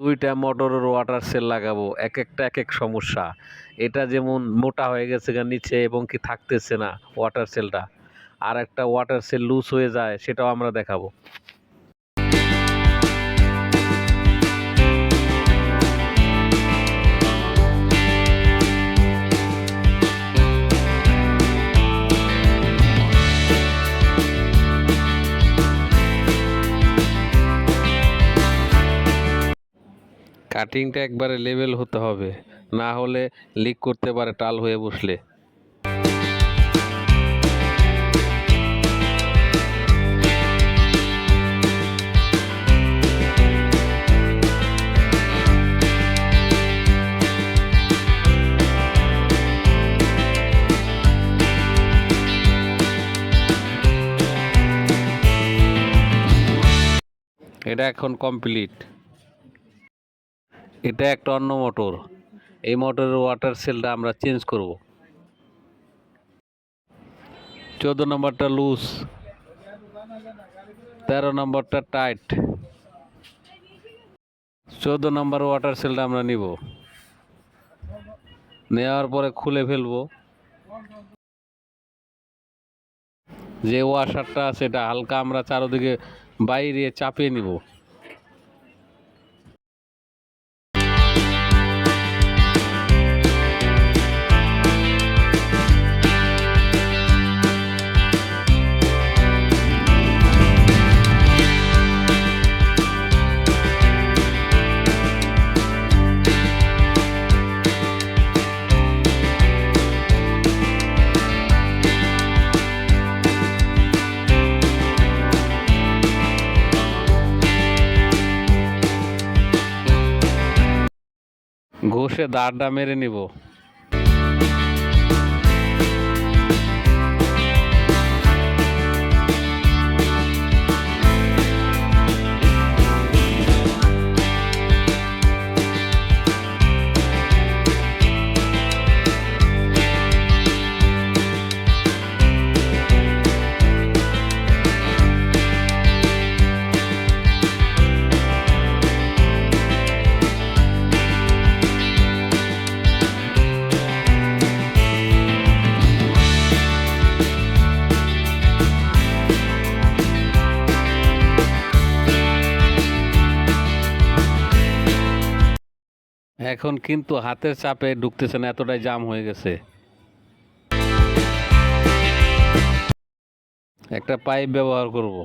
দুইটা মোটরের water sell লাগাবো এক একটা এক এক সমস্যা। এটা যেমন মোটা হয়ে গেছে গা নিচে এবং কি থাকতেছে না ওয়াটার সেলটা আর একটা ওয়াটার সেল লুজ হয়ে যায়, সেটাও আমরা দেখাবো। কাটিংটা একবারে লেভেল হতে হবে। না হলে লিক করতে পারে, টাল হয়ে বসলে। এটা এখন কমপ্লিট এটা একটা অন্য মোটর। এই মোটরের ওয়াটার সেলটা আমরা চেঞ্জ করব। চোদ্দ নম্বরটা লুজ তেরো নম্বরটা টাইট চোদ্দ নম্বর ওয়াটার সেলটা আমরা নিব। নেওয়ার পরে খুলে ফেলব। যে ওয়াশারটা আছে, এটা হালকা আমরা চারোদিকে বাইরে চাপিয়ে নিব। ঘষে দাঁড়টা মেরে নিব। এখন কিন্তু হাতের চাপে ঢুকতেছে না এতটাই জাম হয়ে গেছে। একটা পাইপ ব্যবহার করব।